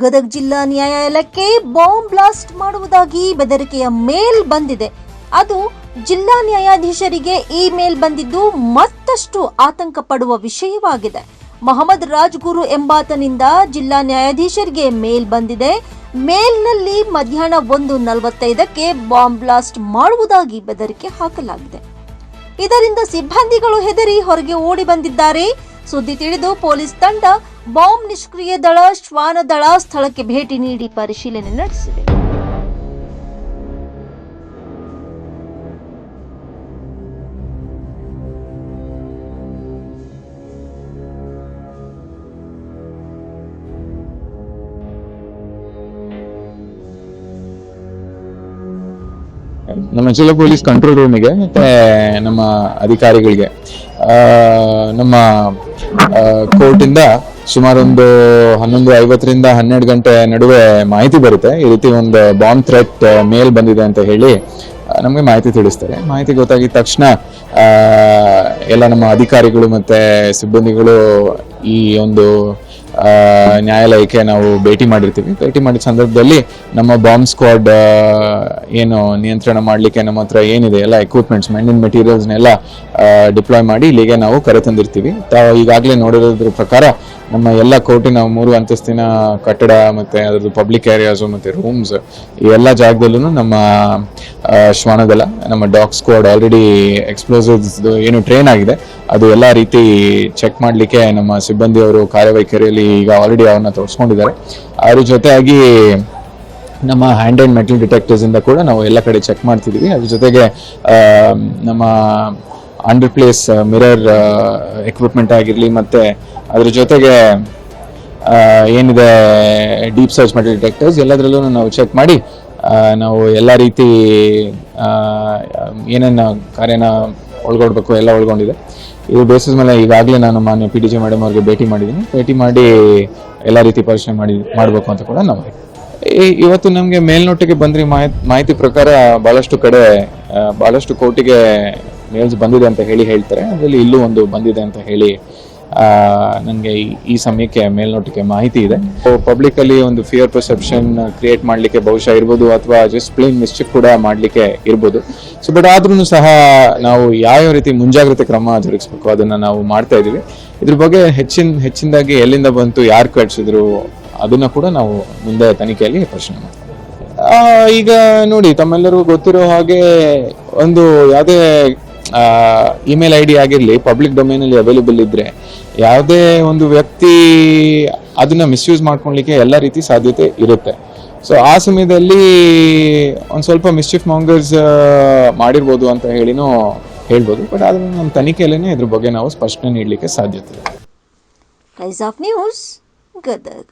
ಗದಗ ಜಿಲ್ಲಾ ನ್ಯಾಯಾಲಯಕ್ಕೆ bomb blast ಮಾಡುವುದಾಗಿ ಬೆದರಿಕೆಯ ಮೇಲ್ ಬಂದಿದೆ. ಅದು ಜಿಲ್ಲಾ ನ್ಯಾಯಾಧೀಶರಿಗೆ ಈ ಮೇಲ್ ಬಂದಿದ್ದು ಮತ್ತಷ್ಟು ಆತಂಕ ಪಡುವ ವಿಷಯವಾಗಿದೆ. ಮಹಮ್ಮದ್ ರಾಜ್ಗುರು ಎಂಬಾತನಿಂದ ಜಿಲ್ಲಾ ನ್ಯಾಯಾಧೀಶರಿಗೆ ಮೇಲ್ ಬಂದಿದೆ. ಮೇಲ್ನಲ್ಲಿ ಮಧ್ಯಾಹ್ನ ಒಂದು ನಲವತ್ತೈದಕ್ಕೆ ಬಾಂಬ್ ಬ್ಲಾಸ್ಟ್ ಮಾಡುವುದಾಗಿ ಬೆದರಿಕೆ ಹಾಕಲಾಗಿದೆ. ಇದರಿಂದ ಸಿಬ್ಬಂದಿಗಳು ಹೆದರಿ ಹೊರಗೆ ಓಡಿ ಬಂದಿದ್ದಾರೆ. ಸುದ್ದಿ ತಿಳಿದು ಪೊಲೀಸ್ ತಂಡ ಬಾಂಬ್ ನಿಷ್ಕ್ರಿಯ ದಳ ಶ್ವಾನ ದಳ ಸ್ಥಳಕ್ಕೆ ಭೇಟಿ ನೀಡಿ ಪರಿಶೀಲನೆ ನಡೆಸಿದೆ. ನಮ್ಮ ಅಂಚಲ ಪೊಲೀಸ್ ಕಂಟ್ರೋಲ್ ರೂಮಿಗೆ ಮತ್ತೆ ನಮ್ಮ ಅಧಿಕಾರಿಗಳಿಗೆ ನಮ್ಮ ಕೋರ್ಟಿಂದ ಸುಮಾರು ಒಂದು ಹನ್ನೊಂದು ಐವತ್ತರಿಂದ ಹನ್ನೆರಡು ಗಂಟೆ ನಡುವೆ ಮಾಹಿತಿ ಬರುತ್ತೆ. ಈ ರೀತಿ ಒಂದು ಬಾಂಬ್ ಥ್ರೆಟ್ ಮೇಲ್ ಬಂದಿದೆ ಅಂತ ಹೇಳಿ ನಮಗೆ ಮಾಹಿತಿ ತಿಳಿಸ್ತಾರೆ. ಮಾಹಿತಿ ಗೊತ್ತಾಗಿದ ತಕ್ಷಣ ಎಲ್ಲ ನಮ್ಮ ಅಧಿಕಾರಿಗಳು ಮತ್ತೆ ಸಿಬ್ಬಂದಿಗಳು ಈ ಒಂದು ನ್ಯಾಯಾಲಯಕ್ಕೆ ನಾವು ಭೇಟಿ ಮಾಡಿರ್ತೀವಿ. ಭೇಟಿ ಮಾಡಿದ ಸಂದರ್ಭದಲ್ಲಿ ನಮ್ಮ ಬಾಂಬ್ ಸ್ಕ್ವಾಡ್ ಏನು ನಿಯಂತ್ರಣ ಮಾಡಲಿಕ್ಕೆ ನಮ್ಮ ಹತ್ರ ಏನಿದೆ, ಎಲ್ಲ ಎಕ್ವಿಪ್ಮೆಂಟ್ಸ್ ಮೆಂಡಿನ್ ಮೆಟೀರಿಯಲ್ಸ್ನೆಲ್ಲ ಡಿಪ್ಲಾಯ್ ಮಾಡಿ ಇಲ್ಲಿಗೆ ನಾವು ಕರೆತಂದಿರ್ತೀವಿ ತಾವು ಈಗಾಗಲೇ ನೋಡಿರೋದ್ರ ಪ್ರಕಾರ ನಮ್ಮ ಎಲ್ಲ ಕೋರ್ಟಿನ ಮೂರು ಅಂತಸ್ತಿನ ಕಟ್ಟಡ ಮತ್ತು ಅದರದ್ದು ಪಬ್ಲಿಕ್ ಏರಿಯಾಸು ಮತ್ತು ರೂಮ್ಸ್ ಈ ಎಲ್ಲ ಜಾಗದಲ್ಲೂ ನಮ್ಮ ಆ, ಶ್ವಾನದಳ ನಮ್ಮ ಡಾಗ್ ಸ್ಕ್ವಾಡ್ ಆಲ್ರೆಡಿ ಎಕ್ಸ್ಪ್ಲೋಸಿವ್ಸ್ ಏನು ಟ್ರೈನ್ ಆಗಿದೆ. ಅದು ಎಲ್ಲ ರೀತಿ ಚೆಕ್ ಮಾಡಲಿಕ್ಕೆ ನಮ್ಮ ಸಿಬ್ಬಂದಿಯವರು ಕಾರ್ಯವೈಖರಿಯಲ್ಲಿ ಈಗ ಆಲ್ರೆಡಿ ಅವನ್ನ ತೋರಿಸ್ಕೊಂಡಿದ್ದಾರೆ. ಅದ್ರ ಜೊತೆಯಾಗಿ ನಮ್ಮ ಹ್ಯಾಂಡ್ ಆ್ಯಂಡ್ ಮೆಟಲ್ ಡಿಟೆಕ್ಟರ್ಸ್ ಇಂದ ಕೂಡ ನಾವು ಎಲ್ಲ ಕಡೆ ಚೆಕ್ ಮಾಡ್ತಿದ್ದೀವಿ ಅದ್ರ ಜೊತೆಗೆ ನಮ್ಮ ಅಂಡರ್ ಪ್ಲೇಸ್ ಮಿರರ್ ಎಕ್ವಿಪ್ಮೆಂಟ್ ಆಗಿರಲಿ ಮತ್ತೆ ಅದ್ರ ಜೊತೆಗೆ ಏನಿದೆ ಡೀಪ್ ಸರ್ಚ್ ಮೆಟಲ್ ಡಿಟೆಕ್ಟರ್ಸ್ ಎಲ್ಲದರಲ್ಲೂ ನಾವು ಚೆಕ್ ಮಾಡಿ ನಾವು ಎಲ್ಲ ರೀತಿ ಏನೇನು ಕಾರ್ಯನ ಒಳ್ಗೊಡ್ಬೇಕು ಎಲ್ಲ ಒಳಗೊಂಡಿದೆ. ಇದು ಬೇಸಿಸ್ ಮೇಲೆ ಈಗಾಗಲೇ ನಾನು ಮಾನ್ಯ ಪಿ ಡಿ ಜೆ ಮೇಡಮ್ ಅವ್ರಿಗೆ ಭೇಟಿ ಮಾಡಿದ್ದೀನಿ. ಭೇಟಿ ಮಾಡಿ ಎಲ್ಲ ರೀತಿ ಪರಿಶೀಲನೆ ಮಾಡಿ, ಮಾಡಬೇಕು ಅಂತ ಕೂಡ ನಮಗೆ ಇವತ್ತು ನಮಗೆ ಮೇಲ್ನೋಟಕ್ಕೆ ಬಂದ್ರಿ ಮಾಹಿತಿ ಪ್ರಕಾರ ಭಾಳಷ್ಟು ಕಡೆ ಭಾಳಷ್ಟು ಕೋಟಿಗೆ ಮೇಲ್ಸ್ ಬಂದಿದೆ ಅಂತ ಹೇಳಿ ಹೇಳ್ತಾರೆ. ಅದರಲ್ಲಿ ಇಲ್ಲೂ ಒಂದು ಬಂದಿದೆ ಅಂತ ಹೇಳಿ ನನಗೆ ಈ ಸಮಯಕ್ಕೆ ಮೇಲ್ನೋಟಕ್ಕೆ ಮಾಹಿತಿ ಇದೆ. ಪಬ್ಲಿಕ್ ಅಲ್ಲಿ ಒಂದು ಫಿಯರ್ ಪರ್ಸೆಪ್ಷನ್ ಕ್ರಿಯೇಟ್ ಮಾಡಲಿಕ್ಕೆ ಬಹುಶಃ ಇರ್ಬೋದು ಅಥವಾ ಜಸ್ಟ್ ಪ್ಲೇನ್ ಮಿಸ್ಟೇಕ್ ಕೂಡ ಮಾಡಲಿಕ್ಕೆ ಇರ್ಬೋದು. ಸೊ ಬಟ್ ಆದ್ರೂ ಸಹ ನಾವು ಯಾವ ರೀತಿ ಮುಂಜಾಗ್ರತೆ ಕ್ರಮ ಜರುಗಿಸ್ಬೇಕು ಅದನ್ನು ನಾವು ಮಾಡ್ತಾ ಇದ್ದೀವಿ. ಇದ್ರ ಬಗ್ಗೆ ಹೆಚ್ಚಿನ ಹೆಚ್ಚಿನದಾಗಿ ಎಲ್ಲಿಂದ ಬಂತು, ಯಾರು ಕಟ್ಸಿದ್ರು ಅದನ್ನು ಕೂಡ ನಾವು ಮುಂದೆ ತನಿಖೆಯಲ್ಲಿ ಪ್ರಶ್ನೆ ಮಾಡ್ತೀವಿ. ಈಗ ನೋಡಿ, ತಮ್ಮೆಲ್ಲರಿಗೂ ಗೊತ್ತಿರೋ ಹಾಗೆ ಒಂದು ಯಾವುದೇ ಇಮೇಲ್ ಐ ಡಿ ಆಗಿರಲಿ ಪಬ್ಲಿಕ್ ಡೊಮೇನಲ್ಲಿ ಅವೈಲೇಬಲ್ ಇದ್ದರೆ ಯಾವುದೇ ಒಂದು ವ್ಯಕ್ತಿ ಅದನ್ನು ಮಿಸ್ಯೂಸ್ ಮಾಡ್ಕೊಳ್ಲಿಕ್ಕೆ ಎಲ್ಲ ರೀತಿ ಸಾಧ್ಯತೆ ಇರುತ್ತೆ. ಸೊ ಆ ಸಮಯದಲ್ಲಿ ಒಂದು ಸ್ವಲ್ಪ ಮಿಸ್ಚಿಫ್ ಮಾಂಗರ್ಸ್ ಮಾಡಿರ್ಬೋದು ಅಂತ ಹೇಳಿನೂ ಹೇಳ್ಬೋದು. ಬಟ್ ಆದರೆ ನಮ್ಮ ತನಿಖೆಯಲ್ಲೇ ಇದ್ರ ಬಗ್ಗೆ ನಾವು ಸ್ಪಷ್ಟನೆ ನೀಡಲಿಕ್ಕೆ ಸಾಧ್ಯತೆ ಇದೆ. ನ್ಯೂಸ್ ಗದಗ್